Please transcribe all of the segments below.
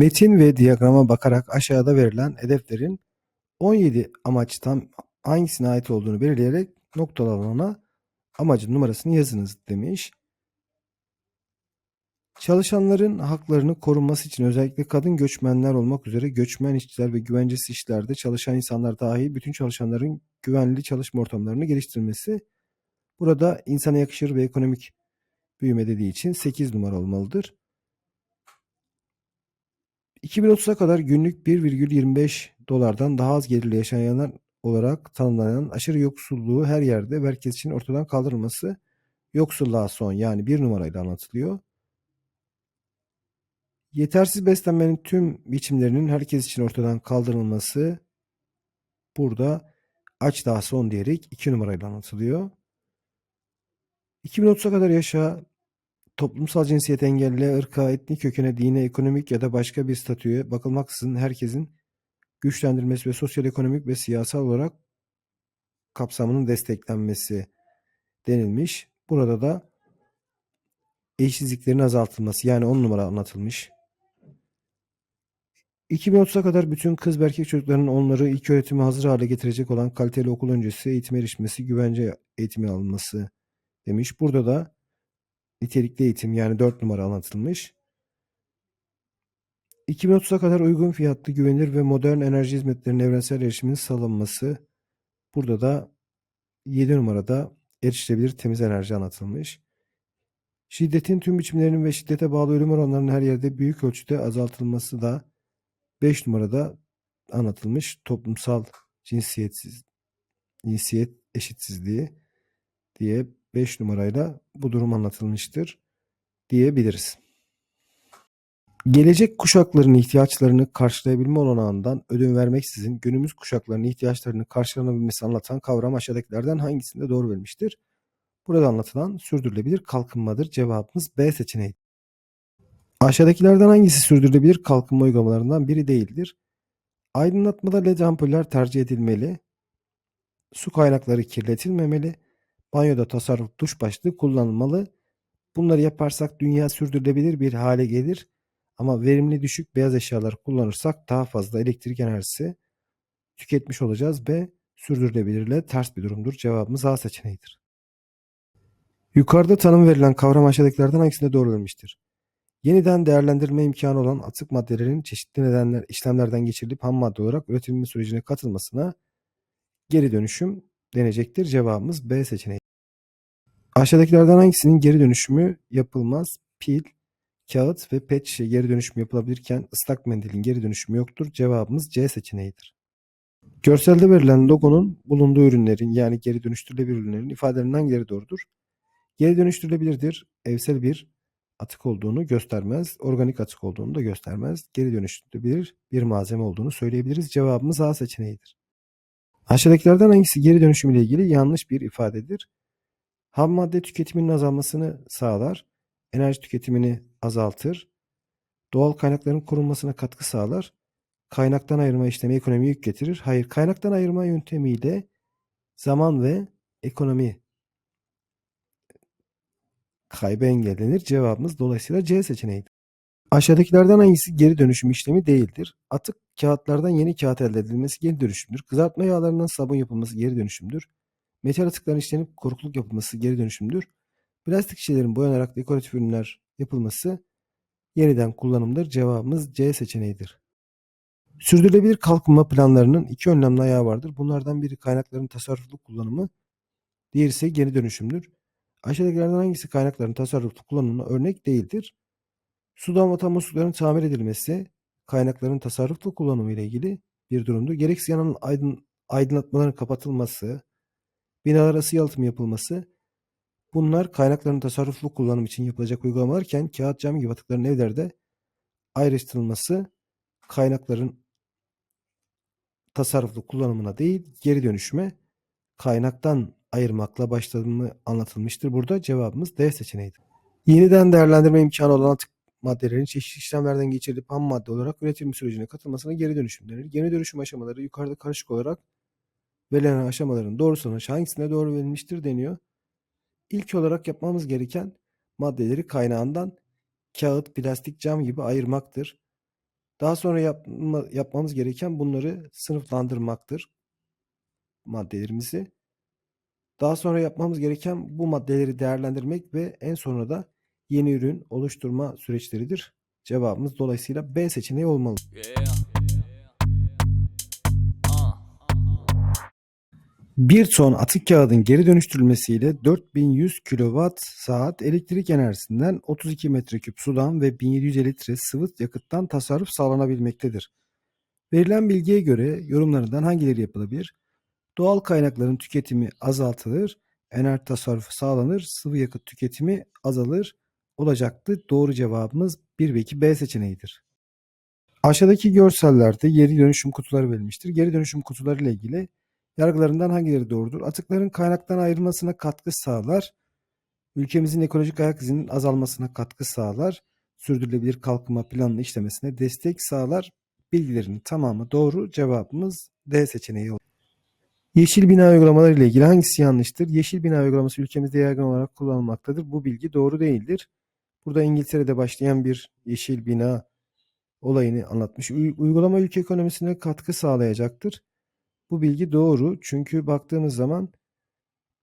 Metin ve diyagrama bakarak aşağıda verilen hedeflerin 17 amaçtan hangisine ait olduğunu belirleyerek noktalı alana amacın numarasını yazınız demiş. Çalışanların haklarını korunması için özellikle kadın göçmenler olmak üzere göçmen işçiler ve güvencesi işlerde çalışan insanlar dahil bütün çalışanların güvenli çalışma ortamlarını geliştirmesi burada insana yakışır ve ekonomik büyüme dediği için 8 numara olmalıdır. 2030'a kadar günlük 1,25 dolardan daha az gelirle yaşayanlar olarak tanımlanan aşırı yoksulluğu her yerde ve herkes için ortadan kaldırılması yoksulluğa son yani bir numarayla anlatılıyor. Yetersiz beslenmenin tüm biçimlerinin herkes için ortadan kaldırılması burada aç daha son diyerek 2 numarayla anlatılıyor. 2030'a kadar yaşa toplumsal cinsiyet engelli, ırka, etnik kökene, dine, ekonomik ya da başka bir statüye bakılmaksızın herkesin güçlendirilmesi ve sosyal, ekonomik ve siyasal olarak kapsamının desteklenmesi denilmiş. Burada da eşitsizliklerin azaltılması yani 10 numara anlatılmış. 2030'a kadar bütün kız ve erkek çocukların onları ilk öğretime hazır hale getirecek olan kaliteli okul öncesi eğitime erişmesi, güvence eğitimi alınması demiş. Burada da nitelikli eğitim yani 4 numara anlatılmış. 2030'a kadar uygun fiyatlı, güvenilir ve modern enerji hizmetlerinin evrensel erişiminin sağlanması. Burada da 7 numarada erişilebilir temiz enerji anlatılmış. Şiddetin tüm biçimlerinin ve şiddete bağlı ölüm oranlarının her yerde büyük ölçüde azaltılması da 5 numarada anlatılmış toplumsal cinsiyetsiz cinsiyet eşitsizliği diye 5 numarayla bu durum anlatılmıştır diyebiliriz. Gelecek kuşakların ihtiyaçlarını karşılayabilme olanağından ödün vermeksizin günümüz kuşaklarının ihtiyaçlarını karşılanabilmesi anlatan kavram aşağıdakilerden hangisinde doğru verilmiştir? Burada anlatılan sürdürülebilir kalkınmadır. Cevabımız B seçeneği. Aşağıdakilerden hangisi sürdürülebilir kalkınma uygulamalarından biri değildir? Aydınlatmada led ampuller tercih edilmeli. Su kaynakları kirletilmemeli. Banyoda tasarruf duş başlığı kullanılmalı. Bunları yaparsak dünya sürdürülebilir bir hale gelir. Ama verimli düşük beyaz eşyalar kullanırsak daha fazla elektrik enerjisi tüketmiş olacağız ve sürdürülebilirle ters bir durumdur. Cevabımız A seçeneğidir. Yukarıda tanım verilen kavram aşağıdakilerden hangisinde doğru verilmiştir? Yeniden değerlendirme imkanı olan atık maddelerin çeşitli nedenler işlemlerden geçirilip ham madde olarak üretilme sürecine katılmasına geri dönüşüm denecektir. Cevabımız B seçeneği. Aşağıdakilerden hangisinin geri dönüşümü yapılmaz? Pil, kağıt ve pet şişe geri dönüşüm yapılabilirken ıslak mendilin geri dönüşümü yoktur. Cevabımız C seçeneğidir. Görselde verilen logonun bulunduğu ürünlerin yani geri dönüştürülebilir ürünlerin ifadelerinin hangileri doğrudur? Geri dönüştürülebilirdir. Evsel bir atık olduğunu göstermez. Organik atık olduğunu da göstermez. Geri dönüştürülebilir bir malzeme olduğunu söyleyebiliriz. Cevabımız A seçeneğidir. Aşağıdakilerden hangisi geri dönüşüm ile ilgili yanlış bir ifadedir? Ham madde tüketiminin azalmasını sağlar, enerji tüketimini azaltır, doğal kaynakların korunmasına katkı sağlar, kaynaktan ayırma işlemi ekonomiye yük getirir. Hayır, kaynaktan ayırma yöntemiyle zaman ve ekonomi kaybı engellenir. Cevabımız dolayısıyla C seçeneğidir. Aşağıdakilerden hangisi geri dönüşüm işlemi değildir? Atık kağıtlardan yeni kağıt elde edilmesi geri dönüşümdür. Kızartma yağlarından sabun yapılması geri dönüşümdür. Metal atıkların işlenip korukluk yapılması geri dönüşümdür. Plastik şişelerin boyanarak dekoratif ürünler yapılması yeniden kullanımdır. Cevabımız C seçeneğidir. Sürdürülebilir kalkınma planlarının iki önemli ayağı vardır. Bunlardan biri kaynakların tasarruflu kullanımı, diğeri ise geri dönüşümdür. Aşağıdakilerden hangisi kaynakların tasarruflu kullanımına örnek değildir? Su damlatan muslukların tamir edilmesi kaynakların tasarruflu kullanımı ile ilgili bir durumdur. Gereksiz yanan aydın, aydınlatmaların kapatılması, binalar yalıtımı yapılması bunlar kaynakların tasarruflu kullanım için yapılacak uygulamalarken kağıt cam gibi atıkların evlerde ayrıştırılması kaynakların tasarruflu kullanımına değil geri dönüşüme kaynaktan ayırmakla başladığını anlatılmıştır. Burada cevabımız D seçeneğidir. Yeniden değerlendirme imkanı olan atık maddelerin çeşitli işlemlerden geçirilip ham madde olarak üretim sürecine katılmasına geri dönüşüm denir. Geri dönüşüm aşamaları yukarıda karışık olarak verilen aşamaların doğrusunun hangisine doğru verilmiştir deniyor. İlk olarak yapmamız gereken maddeleri kaynağından kağıt, plastik, cam gibi ayırmaktır. Daha sonra yapma, yapmamız gereken bunları sınıflandırmaktır. Maddelerimizi. Daha sonra yapmamız gereken bu maddeleri değerlendirmek ve en sonra da yeni ürün oluşturma süreçleridir. Cevabımız dolayısıyla B seçeneği olmalı. Yeah. Bir ton atık kağıdın geri dönüştürülmesiyle 4100 kWh saat elektrik enerjisinden 32 metreküp sudan ve 1750 litre sıvı yakıttan tasarruf sağlanabilmektedir. Verilen bilgiye göre yorumlarından hangileri yapılabilir? Doğal kaynakların tüketimi azaltılır, enerji tasarrufu sağlanır, sıvı yakıt tüketimi azalır olacaktı. Doğru cevabımız 1 ve 2 B seçeneğidir. Aşağıdaki görsellerde geri dönüşüm kutuları verilmiştir. Geri dönüşüm kutuları ile ilgili yargılarından hangileri doğrudur? Atıkların kaynaktan ayrılmasına katkı sağlar. Ülkemizin ekolojik ayak izinin azalmasına katkı sağlar. Sürdürülebilir kalkınma planının işlemesine destek sağlar. Bilgilerin tamamı doğru. Cevabımız D seçeneği olur. Yeşil bina uygulamaları ile ilgili hangisi yanlıştır? Yeşil bina uygulaması ülkemizde yaygın olarak kullanılmaktadır. Bu bilgi doğru değildir. Burada İngiltere'de başlayan bir yeşil bina olayını anlatmış. Uy- Uygulama ülke ekonomisine katkı sağlayacaktır. Bu bilgi doğru. Çünkü baktığımız zaman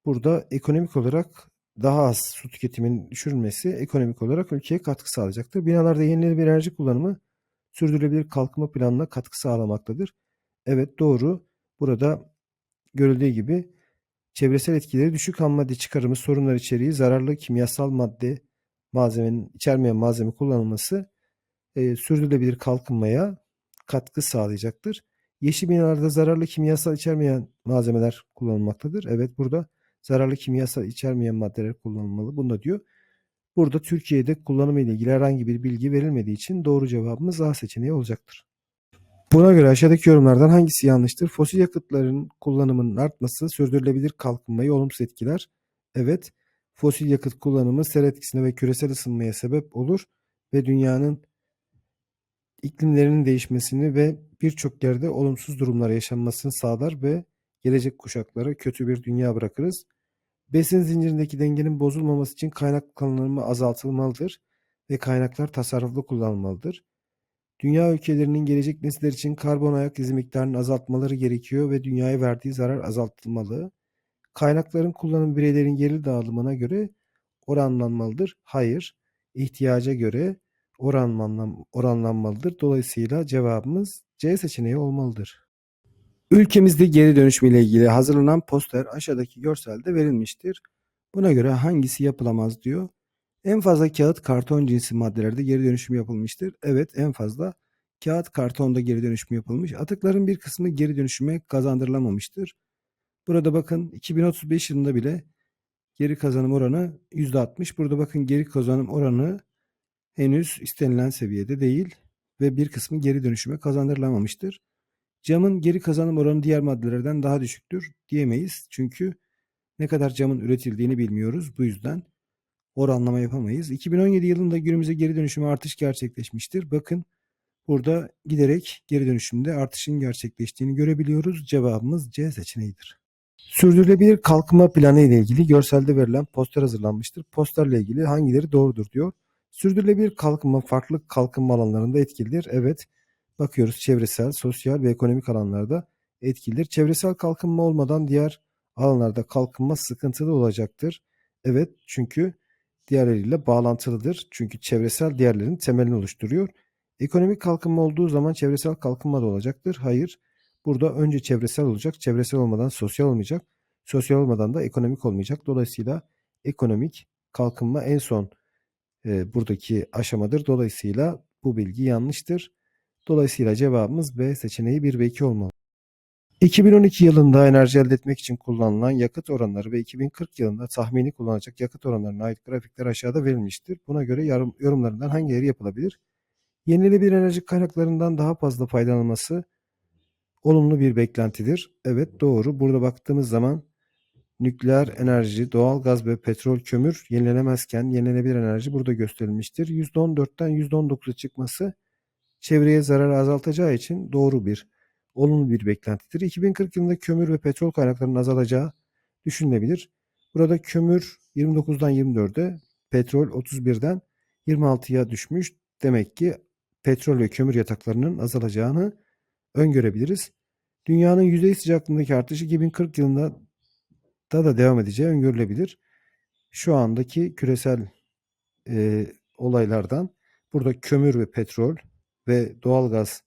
burada ekonomik olarak daha az su tüketiminin düşürülmesi ekonomik olarak ülkeye katkı sağlayacaktır. Binalarda yenilenebilir enerji kullanımı sürdürülebilir kalkınma planına katkı sağlamaktadır. Evet doğru. Burada görüldüğü gibi çevresel etkileri düşük ham madde çıkarımı sorunlar içeriği zararlı kimyasal madde malzemenin içermeyen malzeme kullanılması e, sürdürülebilir kalkınmaya katkı sağlayacaktır. Yeşil binalarda zararlı kimyasal içermeyen malzemeler kullanılmaktadır. Evet burada zararlı kimyasal içermeyen maddeler kullanılmalı. Bunu da diyor. Burada Türkiye'de kullanımı ile ilgili herhangi bir bilgi verilmediği için doğru cevabımız A seçeneği olacaktır. Buna göre aşağıdaki yorumlardan hangisi yanlıştır? Fosil yakıtların kullanımının artması sürdürülebilir kalkınmayı olumsuz etkiler. Evet, fosil yakıt kullanımı sera etkisine ve küresel ısınmaya sebep olur ve dünyanın iklimlerinin değişmesini ve birçok yerde olumsuz durumlar yaşanmasını sağlar ve gelecek kuşaklara kötü bir dünya bırakırız. Besin zincirindeki dengenin bozulmaması için kaynak kullanımı azaltılmalıdır ve kaynaklar tasarruflu kullanılmalıdır. Dünya ülkelerinin gelecek nesiller için karbon ayak izi miktarını azaltmaları gerekiyor ve dünyaya verdiği zarar azaltılmalı. Kaynakların kullanım bireylerin geri dağılımına göre oranlanmalıdır. Hayır, ihtiyaca göre oranlanmalıdır. Dolayısıyla cevabımız C seçeneği olmalıdır. Ülkemizde geri dönüşüm ile ilgili hazırlanan poster aşağıdaki görselde verilmiştir. Buna göre hangisi yapılamaz diyor. En fazla kağıt karton cinsi maddelerde geri dönüşüm yapılmıştır. Evet en fazla kağıt kartonda geri dönüşüm yapılmış. Atıkların bir kısmı geri dönüşüme kazandırılamamıştır. Burada bakın 2035 yılında bile geri kazanım oranı %60. Burada bakın geri kazanım oranı henüz istenilen seviyede değil ve bir kısmı geri dönüşüme kazandırılamamıştır. Camın geri kazanım oranı diğer maddelerden daha düşüktür diyemeyiz. Çünkü ne kadar camın üretildiğini bilmiyoruz. Bu yüzden oranlama yapamayız. 2017 yılında günümüze geri dönüşüme artış gerçekleşmiştir. Bakın burada giderek geri dönüşümde artışın gerçekleştiğini görebiliyoruz. Cevabımız C seçeneğidir. Sürdürülebilir kalkınma planı ile ilgili görselde verilen poster hazırlanmıştır. Posterle ilgili hangileri doğrudur diyor. Sürdürülebilir kalkınma farklı kalkınma alanlarında etkilidir. Evet, bakıyoruz çevresel, sosyal ve ekonomik alanlarda etkilidir. Çevresel kalkınma olmadan diğer alanlarda kalkınma sıkıntılı olacaktır. Evet, çünkü diğerleriyle bağlantılıdır. Çünkü çevresel diğerlerinin temelini oluşturuyor. Ekonomik kalkınma olduğu zaman çevresel kalkınma da olacaktır. Hayır, burada önce çevresel olacak. Çevresel olmadan sosyal olmayacak. Sosyal olmadan da ekonomik olmayacak. Dolayısıyla ekonomik kalkınma en son e, buradaki aşamadır. Dolayısıyla bu bilgi yanlıştır. Dolayısıyla cevabımız B seçeneği 1 ve 2 olmalı. 2012 yılında enerji elde etmek için kullanılan yakıt oranları ve 2040 yılında tahmini kullanılacak yakıt oranlarına ait grafikler aşağıda verilmiştir. Buna göre yorum- yorumlarından hangileri yapılabilir? Yenilenebilir enerji kaynaklarından daha fazla faydalanılması olumlu bir beklentidir. Evet doğru. Burada baktığımız zaman nükleer enerji, doğal gaz ve petrol, kömür yenilenemezken yenilenebilir enerji burada gösterilmiştir. %14'ten %19'a çıkması çevreye zararı azaltacağı için doğru bir, olumlu bir beklentidir. 2040 yılında kömür ve petrol kaynaklarının azalacağı düşünülebilir. Burada kömür 29'dan 24'e, petrol 31'den 26'ya düşmüş. Demek ki petrol ve kömür yataklarının azalacağını öngörebiliriz. Dünyanın yüzey sıcaklığındaki artışı 2040 yılında da da devam edeceği öngörülebilir. Şu andaki küresel e, olaylardan burada kömür ve petrol ve doğalgaz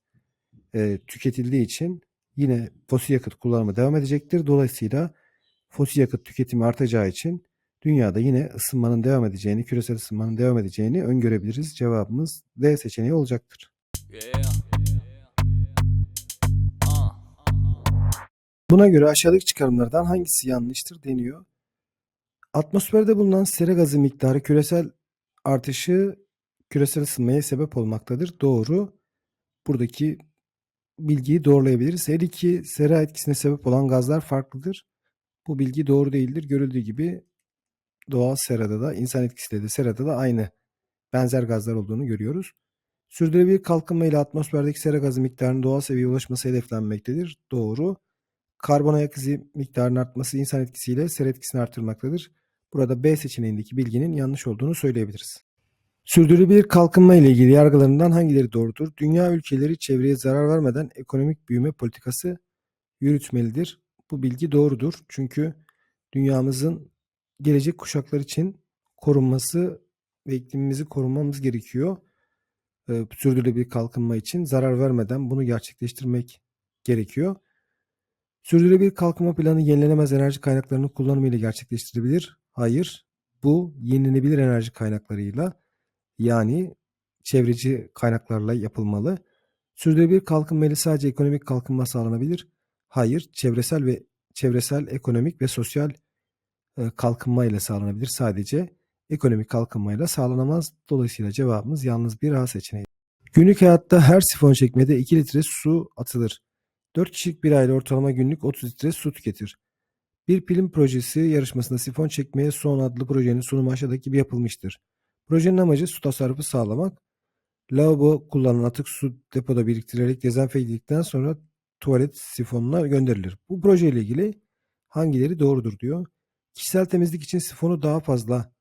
e, tüketildiği için yine fosil yakıt kullanımı devam edecektir. Dolayısıyla fosil yakıt tüketimi artacağı için dünyada yine ısınmanın devam edeceğini, küresel ısınmanın devam edeceğini öngörebiliriz. Cevabımız D seçeneği olacaktır. Yeah. Buna göre aşağıdaki çıkarımlardan hangisi yanlıştır deniyor. Atmosferde bulunan sera gazı miktarı küresel artışı küresel ısınmaya sebep olmaktadır. Doğru. Buradaki bilgiyi doğrulayabiliriz. Her iki sera etkisine sebep olan gazlar farklıdır. Bu bilgi doğru değildir. Görüldüğü gibi doğal serada da insan etkisiyle de serada da aynı benzer gazlar olduğunu görüyoruz. Sürdürülebilir kalkınma ile atmosferdeki sera gazı miktarının doğal seviyeye ulaşması hedeflenmektedir. Doğru. Karbon ayak izi miktarının artması insan etkisiyle sera etkisini artırmaktadır. Burada B seçeneğindeki bilginin yanlış olduğunu söyleyebiliriz. Sürdürülebilir kalkınma ile ilgili yargılarından hangileri doğrudur? Dünya ülkeleri çevreye zarar vermeden ekonomik büyüme politikası yürütmelidir. Bu bilgi doğrudur. Çünkü dünyamızın gelecek kuşaklar için korunması ve iklimimizi korumamız gerekiyor. Ee, sürdürülebilir kalkınma için zarar vermeden bunu gerçekleştirmek gerekiyor. Sürdürülebilir kalkınma planı yenilenemez enerji kaynaklarının kullanımı ile gerçekleştirilebilir. Hayır, bu yenilenebilir enerji kaynaklarıyla yani çevreci kaynaklarla yapılmalı. Sürdürülebilir kalkınma ile sadece ekonomik kalkınma sağlanabilir. Hayır, çevresel ve çevresel, ekonomik ve sosyal e, kalkınma ile sağlanabilir. Sadece ekonomik kalkınmayla sağlanamaz. Dolayısıyla cevabımız yalnız bir A seçeneği. Günlük hayatta her sifon çekmede 2 litre su atılır. 4 kişilik bir aile ortalama günlük 30 litre su tüketir. Bir film projesi yarışmasında sifon çekmeye son adlı projenin sunumu aşağıdaki gibi yapılmıştır. Projenin amacı su tasarrufu sağlamak. Lavabo kullanılan atık su depoda biriktirilerek dezenfekte edildikten sonra tuvalet sifonuna gönderilir. Bu projeyle ilgili hangileri doğrudur diyor. Kişisel temizlik için sifonu daha fazla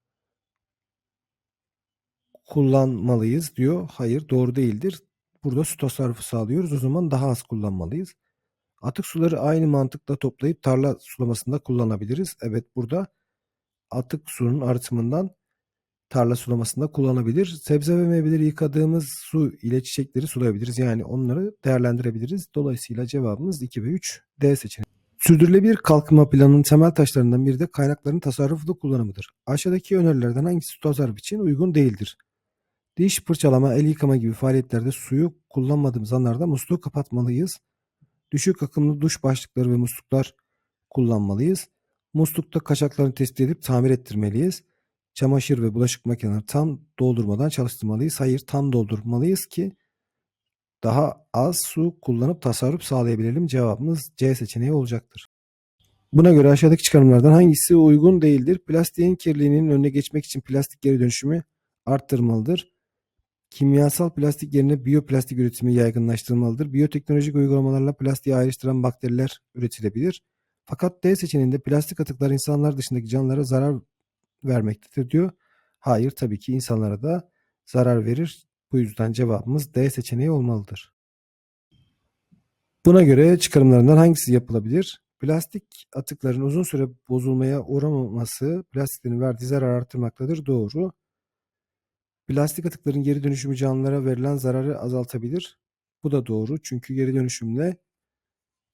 kullanmalıyız diyor. Hayır doğru değildir. Burada su tasarrufu sağlıyoruz. O zaman daha az kullanmalıyız. Atık suları aynı mantıkla toplayıp tarla sulamasında kullanabiliriz. Evet burada atık suyun arıtımından tarla sulamasında kullanabilir. Sebze ve meyveleri yıkadığımız su ile çiçekleri sulayabiliriz. Yani onları değerlendirebiliriz. Dolayısıyla cevabımız 2 ve 3 D seçeneği. Sürdürülebilir kalkınma planının temel taşlarından biri de kaynakların tasarruflu kullanımıdır. Aşağıdaki önerilerden hangisi tasarruf için uygun değildir? Diş fırçalama, el yıkama gibi faaliyetlerde suyu kullanmadığımız anlarda musluğu kapatmalıyız. Düşük akımlı duş başlıkları ve musluklar kullanmalıyız. Muslukta kaçaklarını tespit edip tamir ettirmeliyiz. Çamaşır ve bulaşık makinelerini tam doldurmadan çalıştırmalıyız. Hayır tam doldurmalıyız ki daha az su kullanıp tasarruf sağlayabilelim. Cevabımız C seçeneği olacaktır. Buna göre aşağıdaki çıkarımlardan hangisi uygun değildir? Plastiğin kirliliğinin önüne geçmek için plastik geri dönüşümü arttırmalıdır. Kimyasal plastik yerine biyoplastik üretimi yaygınlaştırılmalıdır. Biyoteknolojik uygulamalarla plastiği ayrıştıran bakteriler üretilebilir. Fakat D seçeneğinde plastik atıklar insanlar dışındaki canlılara zarar vermektedir diyor. Hayır tabii ki insanlara da zarar verir. Bu yüzden cevabımız D seçeneği olmalıdır. Buna göre çıkarımlarından hangisi yapılabilir? Plastik atıkların uzun süre bozulmaya uğramaması plastiklerin verdiği zarar arttırmaktadır. Doğru. Plastik atıkların geri dönüşümü canlılara verilen zararı azaltabilir. Bu da doğru. Çünkü geri dönüşümle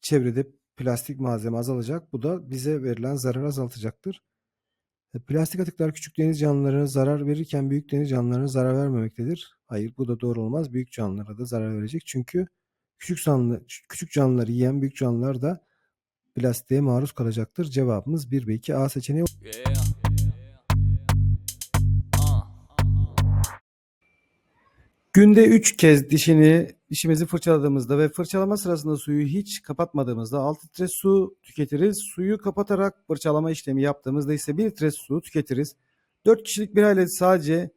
çevrede plastik malzeme azalacak. Bu da bize verilen zararı azaltacaktır. E, Plastik atıklar küçük deniz canlılarına zarar verirken büyük deniz canlılarına zarar vermemektedir. Hayır bu da doğru olmaz. Büyük canlılara da zarar verecek. Çünkü küçük canlı küçük canlıları yiyen büyük canlılar da plastiğe maruz kalacaktır. Cevabımız 1 ve 2 A seçeneği. Yeah. Günde 3 kez dişini dişimizi fırçaladığımızda ve fırçalama sırasında suyu hiç kapatmadığımızda 6 litre su tüketiriz. Suyu kapatarak fırçalama işlemi yaptığımızda ise 1 litre su tüketiriz. 4 kişilik bir aile sadece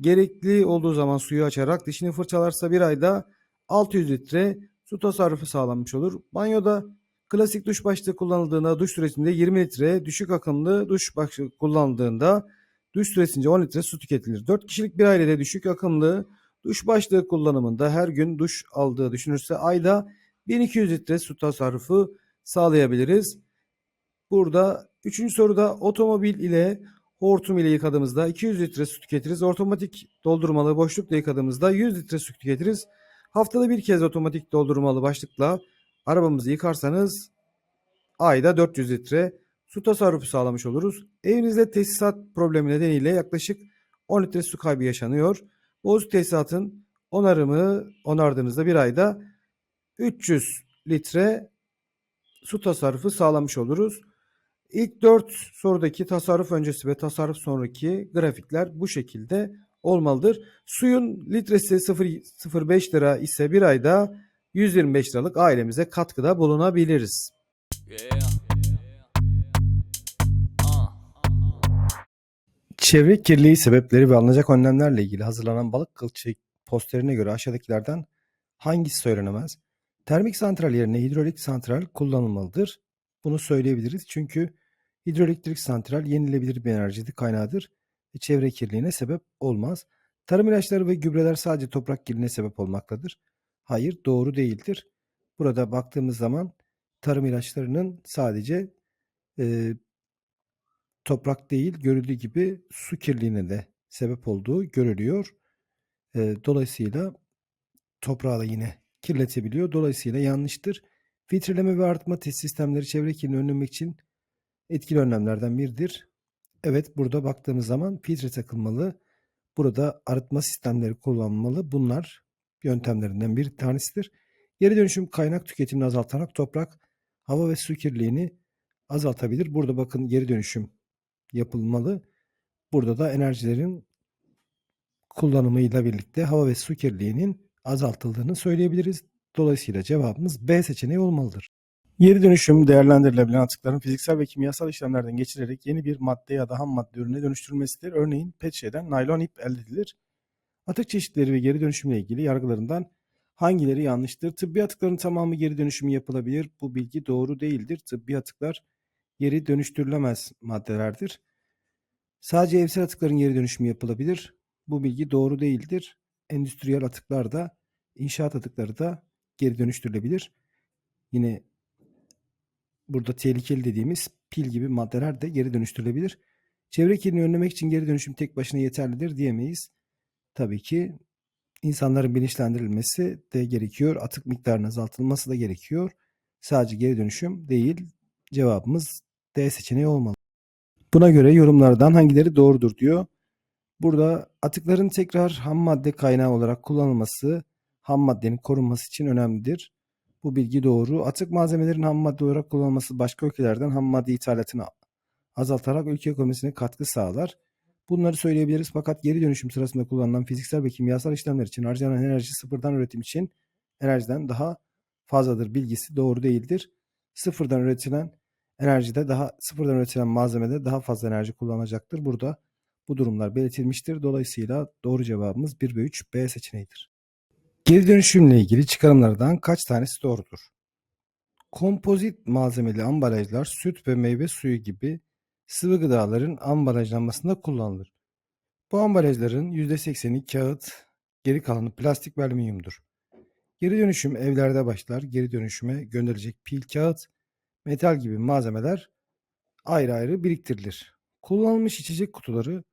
gerekli olduğu zaman suyu açarak dişini fırçalarsa bir ayda 600 litre su tasarrufu sağlanmış olur. Banyoda klasik duş başlığı kullanıldığında duş süresinde 20 litre, düşük akımlı duş başlığı kullanıldığında duş süresince 10 litre su tüketilir. 4 kişilik bir ailede düşük akımlı Duş başlığı kullanımında her gün duş aldığı düşünürse ayda 1200 litre su tasarrufu sağlayabiliriz. Burada üçüncü soruda otomobil ile hortum ile yıkadığımızda 200 litre su tüketiriz. Otomatik doldurmalı boşlukla yıkadığımızda 100 litre su tüketiriz. Haftada bir kez otomatik doldurmalı başlıkla arabamızı yıkarsanız ayda 400 litre su tasarrufu sağlamış oluruz. Evinizde tesisat problemi nedeniyle yaklaşık 10 litre su kaybı yaşanıyor. Bozuk tesisatın onarımı onardığınızda bir ayda 300 litre su tasarrufu sağlamış oluruz. İlk 4 sorudaki tasarruf öncesi ve tasarruf sonraki grafikler bu şekilde olmalıdır. Suyun litresi 0.05 lira ise bir ayda 125 liralık ailemize katkıda bulunabiliriz. Yeah. Çevre kirliliği sebepleri ve alınacak önlemlerle ilgili hazırlanan balık kılçığı posterine göre aşağıdakilerden hangisi söylenemez? Termik santral yerine hidrolik santral kullanılmalıdır. Bunu söyleyebiliriz çünkü hidroelektrik santral yenilebilir bir enerji kaynağıdır ve çevre kirliliğine sebep olmaz. Tarım ilaçları ve gübreler sadece toprak kirliliğine sebep olmaktadır. Hayır, doğru değildir. Burada baktığımız zaman tarım ilaçlarının sadece e, toprak değil görüldüğü gibi su kirliliğine de sebep olduğu görülüyor. Eee, dolayısıyla toprağı da yine kirletebiliyor. Dolayısıyla yanlıştır. Filtreleme ve arıtma test sistemleri çevre kirliliğini önlemek için etkili önlemlerden biridir. Evet burada baktığımız zaman filtre takılmalı. Burada arıtma sistemleri kullanılmalı. Bunlar yöntemlerinden bir tanesidir. Geri dönüşüm kaynak tüketimini azaltarak toprak, hava ve su kirliliğini azaltabilir. Burada bakın geri dönüşüm yapılmalı. Burada da enerjilerin kullanımıyla birlikte hava ve su kirliliğinin azaltıldığını söyleyebiliriz. Dolayısıyla cevabımız B seçeneği olmalıdır. Geri dönüşüm değerlendirilebilen atıkların fiziksel ve kimyasal işlemlerden geçirilerek yeni bir madde ya da ham madde ürüne dönüştürülmesidir. Örneğin pet şişeden naylon ip elde edilir. Atık çeşitleri ve geri dönüşümle ilgili yargılarından hangileri yanlıştır? Tıbbi atıkların tamamı geri dönüşümü yapılabilir. Bu bilgi doğru değildir. Tıbbi atıklar geri dönüştürülemez maddelerdir. Sadece evsel atıkların geri dönüşümü yapılabilir. Bu bilgi doğru değildir. Endüstriyel atıklar da, inşaat atıkları da geri dönüştürülebilir. Yine burada tehlikeli dediğimiz pil gibi maddeler de geri dönüştürülebilir. Çevre kirliliğini önlemek için geri dönüşüm tek başına yeterlidir diyemeyiz. Tabii ki insanların bilinçlendirilmesi de gerekiyor. Atık miktarının azaltılması da gerekiyor. Sadece geri dönüşüm değil. Cevabımız D seçeneği olmalı. Buna göre yorumlardan hangileri doğrudur diyor. Burada atıkların tekrar ham madde kaynağı olarak kullanılması ham maddenin korunması için önemlidir. Bu bilgi doğru. Atık malzemelerin ham madde olarak kullanılması başka ülkelerden ham madde ithalatını azaltarak ülke ekonomisine katkı sağlar. Bunları söyleyebiliriz fakat geri dönüşüm sırasında kullanılan fiziksel ve kimyasal işlemler için harcanan enerji sıfırdan üretim için enerjiden daha fazladır bilgisi doğru değildir. Sıfırdan üretilen enerjide daha sıfırdan üretilen malzemede daha fazla enerji kullanacaktır. Burada bu durumlar belirtilmiştir. Dolayısıyla doğru cevabımız 1 ve 3 B seçeneğidir. Geri dönüşümle ilgili çıkarımlardan kaç tanesi doğrudur? Kompozit malzemeli ambalajlar süt ve meyve suyu gibi sıvı gıdaların ambalajlanmasında kullanılır. Bu ambalajların %80'i kağıt, geri kalanı plastik ve alüminyumdur. Geri dönüşüm evlerde başlar. Geri dönüşüme gönderilecek pil, kağıt, metal gibi malzemeler ayrı ayrı biriktirilir. Kullanılmış içecek kutuları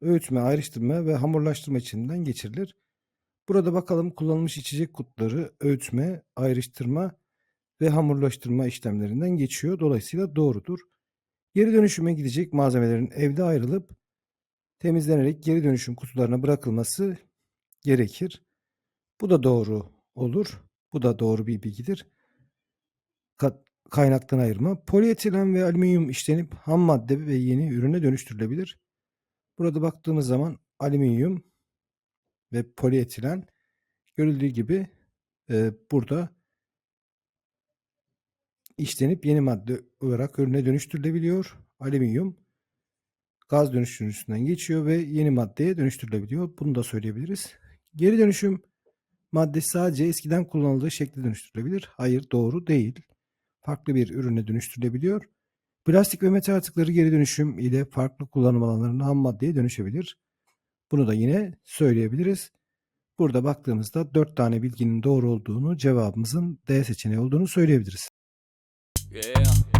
öğütme, ayrıştırma ve hamurlaştırma içinden geçirilir. Burada bakalım kullanılmış içecek kutuları öğütme, ayrıştırma ve hamurlaştırma işlemlerinden geçiyor. Dolayısıyla doğrudur. Geri dönüşüme gidecek malzemelerin evde ayrılıp temizlenerek geri dönüşüm kutularına bırakılması gerekir. Bu da doğru olur. Bu da doğru bir bilgidir. Kaynaktan ayırma. Polietilen ve alüminyum işlenip ham madde ve yeni ürüne dönüştürülebilir. Burada baktığımız zaman alüminyum ve polietilen görüldüğü gibi e, burada işlenip yeni madde olarak ürüne dönüştürülebiliyor. Alüminyum gaz dönüştürücüsünden geçiyor ve yeni maddeye dönüştürülebiliyor. Bunu da söyleyebiliriz. Geri dönüşüm maddesi sadece eskiden kullanıldığı şekilde dönüştürülebilir. Hayır doğru değil. Farklı bir ürüne dönüştürülebiliyor. Plastik ve metal atıkları geri dönüşüm ile farklı kullanım alanlarında ham maddeye dönüşebilir. Bunu da yine söyleyebiliriz. Burada baktığımızda 4 tane bilginin doğru olduğunu, cevabımızın D seçeneği olduğunu söyleyebiliriz. Yeah.